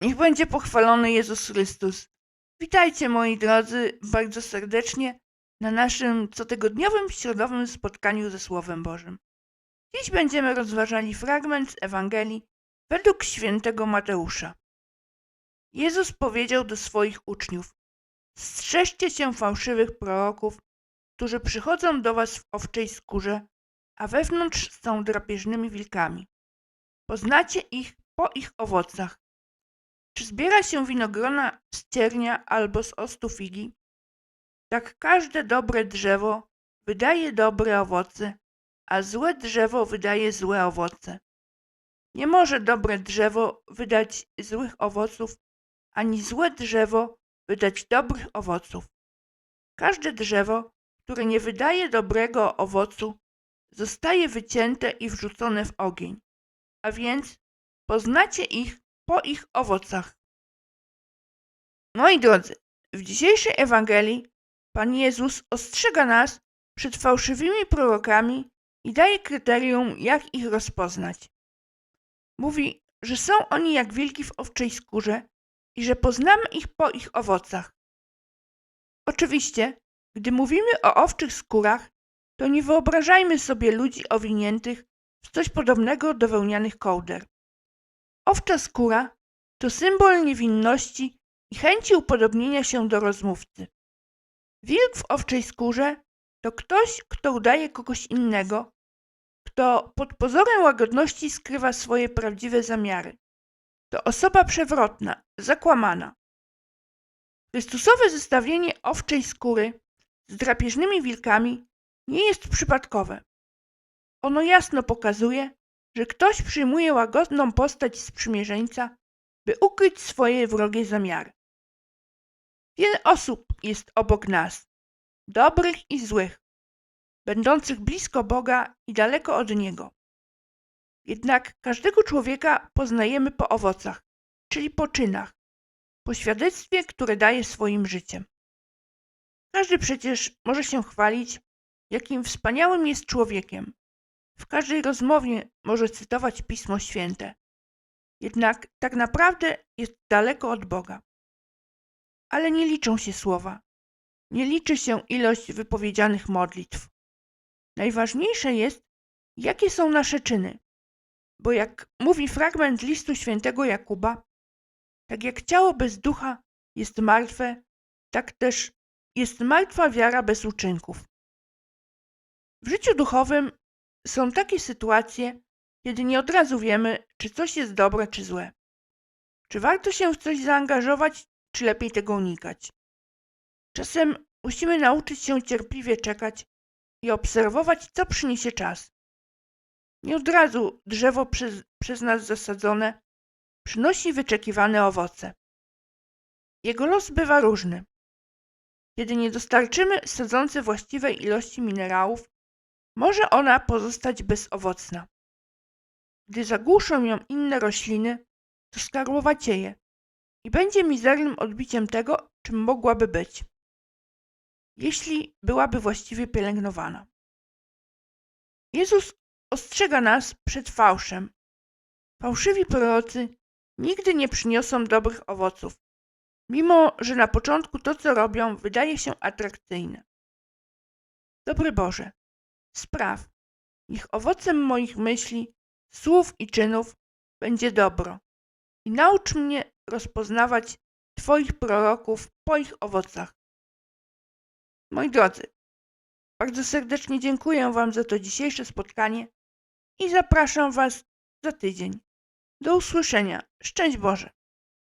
Niech będzie pochwalony Jezus Chrystus. Witajcie moi drodzy bardzo serdecznie na naszym cotygodniowym środowym spotkaniu ze Słowem Bożym. Dziś będziemy rozważali fragment z Ewangelii według świętego Mateusza. Jezus powiedział do swoich uczniów: Strzeżcie się fałszywych proroków, którzy przychodzą do was w owczej skórze, a wewnątrz są drapieżnymi wilkami. Poznacie ich po ich owocach. Czy zbiera się winogrona z ciernia albo z ostu figi? Tak każde dobre drzewo wydaje dobre owoce, a złe drzewo wydaje złe owoce. Nie może dobre drzewo wydać złych owoców, ani złe drzewo wydać dobrych owoców. Każde drzewo, które nie wydaje dobrego owocu, zostaje wycięte i wrzucone w ogień. A więc poznacie ich po ich owocach. Moi drodzy, w dzisiejszej Ewangelii Pan Jezus ostrzega nas przed fałszywymi prorokami i daje kryterium, jak ich rozpoznać. Mówi, że są oni jak wilki w owczej skórze i że poznamy ich po ich owocach. Oczywiście, gdy mówimy o owczych skórach, to nie wyobrażajmy sobie ludzi owiniętych w coś podobnego do wełnianych kołder. Owcza skóra to symbol niewinności i chęci upodobnienia się do rozmówcy. Wilk w owczej skórze to ktoś, kto udaje kogoś innego, kto pod pozorem łagodności skrywa swoje prawdziwe zamiary. To osoba przewrotna, zakłamana. Chrystusowe zestawienie owczej skóry z drapieżnymi wilkami nie jest przypadkowe. Ono jasno pokazuje, że ktoś przyjmuje łagodną postać sprzymierzeńca, by ukryć swoje wrogie zamiary. Wiele osób jest obok nas, dobrych i złych, będących blisko Boga i daleko od Niego. Jednak każdego człowieka poznajemy po owocach, czyli po czynach, po świadectwie, które daje swoim życiem. Każdy przecież może się chwalić, jakim wspaniałym jest człowiekiem. W każdej rozmowie może cytować Pismo Święte. Jednak tak naprawdę jest daleko od Boga. Ale nie liczą się słowa. Nie liczy się ilość wypowiedzianych modlitw. Najważniejsze jest, jakie są nasze czyny. Bo jak mówi fragment listu świętego Jakuba, tak jak ciało bez ducha jest martwe, tak też jest martwa wiara bez uczynków. W życiu duchowym są takie sytuacje, kiedy nie od razu wiemy, czy coś jest dobre, czy złe. Czy warto się w coś zaangażować, czy lepiej tego unikać. Czasem musimy nauczyć się cierpliwie czekać i obserwować, co przyniesie czas. Nie od razu drzewo przez, przez nas zasadzone przynosi wyczekiwane owoce. Jego los bywa różny. Kiedy nie dostarczymy sadzący właściwej ilości minerałów, może ona pozostać bezowocna. Gdy zagłuszą ją inne rośliny, to skarłowacieje i będzie mizernym odbiciem tego, czym mogłaby być, jeśli byłaby właściwie pielęgnowana. Jezus ostrzega nas przed fałszem. Fałszywi prorocy nigdy nie przyniosą dobrych owoców, mimo że na początku to, co robią, wydaje się atrakcyjne. Dobry Boże, spraw, niech owocem moich myśli, słów i czynów będzie dobro i naucz mnie rozpoznawać Twoich proroków po ich owocach. Moi drodzy, bardzo serdecznie dziękuję Wam za to dzisiejsze spotkanie i zapraszam Was za tydzień. Do usłyszenia. Szczęść Boże.